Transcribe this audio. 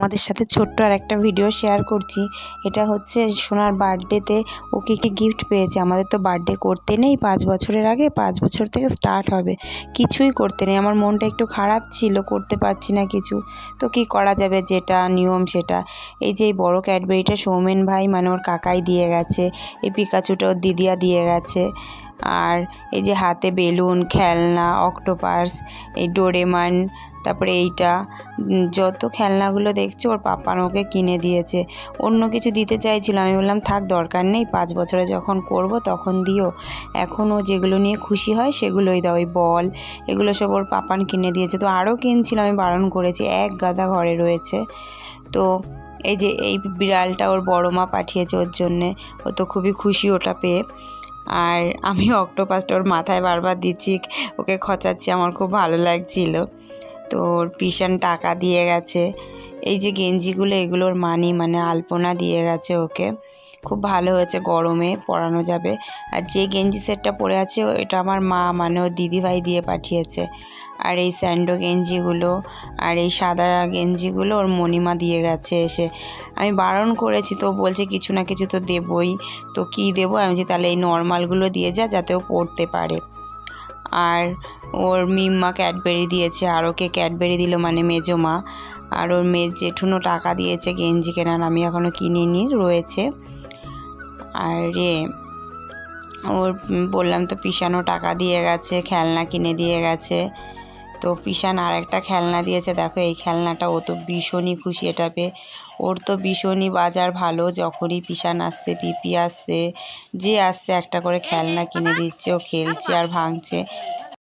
আমাদের সাথে ছোট্ট আর একটা ভিডিও শেয়ার করছি। এটা হচ্ছে সোনার বার্থডেতে ও কী কী গিফট পেয়েছে? আমাদের তো বার্থডে করতে নেই, পাঁচ বছরের আগে, পাঁচ বছর থেকে স্টার্ট হবে। কিছুই করতে নেই। আমার মনটা একটু খারাপ ছিল, করতে পারছি না কিছু। তো কি করা যাবে? যেটা নিয়ম, সেটা। এই যে এই বড় ক্যাডবেরিটা সৌমেন ভাই মানে ওর কাকাই দিয়ে গেছে। এই পিকাচুটা ওর দিদিয়া দিয়ে গেছে। আর এই যে হাতে বেলুন, খেলনা অক্টোপাস এই ডোরেমান তারপরে এইটা যত খেলনাগুলো দেখছে ওর পাপা ওকে কিনে দিয়েছে। অন্য কিছু দিতে চাইছিল, আমি বললাম, থাক, দরকার নেই, পাঁচ বছরে যখন করব তখন দিও। এখন ও যেগুলো নিয়ে খুশি হয় সেগুলোই দাও, ওই বল, এগুলো সব ওর পাপান কিনে দিয়েছে। তো আরও কিনছিল, আমি বারণ করেছি, এক গাদা ঘরে রয়েছে। তো এই যে, এই বিড়ালটা ওর বড় মা পাঠিয়েছে ওর জন্যে, ও তো খুবই খুশি ওটা পেয়ে। আর আমি অক্টোপাসটা ওর মাথায় বারবার দিচ্ছি, ওকে খচাচ্ছি, আমার খুব ভালো লাগছিল। তো ওর পিসান টাকা দিয়ে গেছে। এই যে গেঞ্জিগুলো, এগুলোর মানি মানে আলপনা দিয়ে গেছে ওকে। খুব ভালো হয়েছে, গরমে পরানো যাবে। আর যে গেঞ্জি সেটটা পরে আছে, এটা আমার মা মানে ওর দিদিভাই দিয়ে পাঠিয়েছে। আর এই স্যান্ডো গেঞ্জিগুলো, আর এই সাদা গেঞ্জিগুলো ওর মণিমা দিয়ে গেছে এসে। আমি বারণ করেছি, তো বলছে কিছু না কিছু তো দেবই। তো কী দেবো? আমি বলছি তাহলে এই নর্মালগুলো দিয়ে যা, যাতে ও পড়তে পারে। আর ওর মিম্মা ক্যাডবেরি দিয়েছে, আর ওকে ক্যাডবেরি দিল মানে মেজো মা আর ওর মেয়ের জেঠুনো টাকা দিয়েছে গেঞ্জি কেনার, আমি এখনও কিনিনি, রয়েছে। আর এ, ওর বললাম তো পিসানো টাকা দিয়ে গেছে, খেলনা কিনে দিয়ে গেছে। তো পিসান আর একটা খেলনা দিয়েছে। দেখো, এই খেলনাটা ও তো ভীষণই খুশি এটা পেয়ে। ওর তো ভীষণই বাজার ভালো, যখনই পিসান আসছে, পিপি আসছে, যে আসছে, একটা করে খেলনা কিনে দিচ্ছে, ও খেলছে আর ভাঙছে।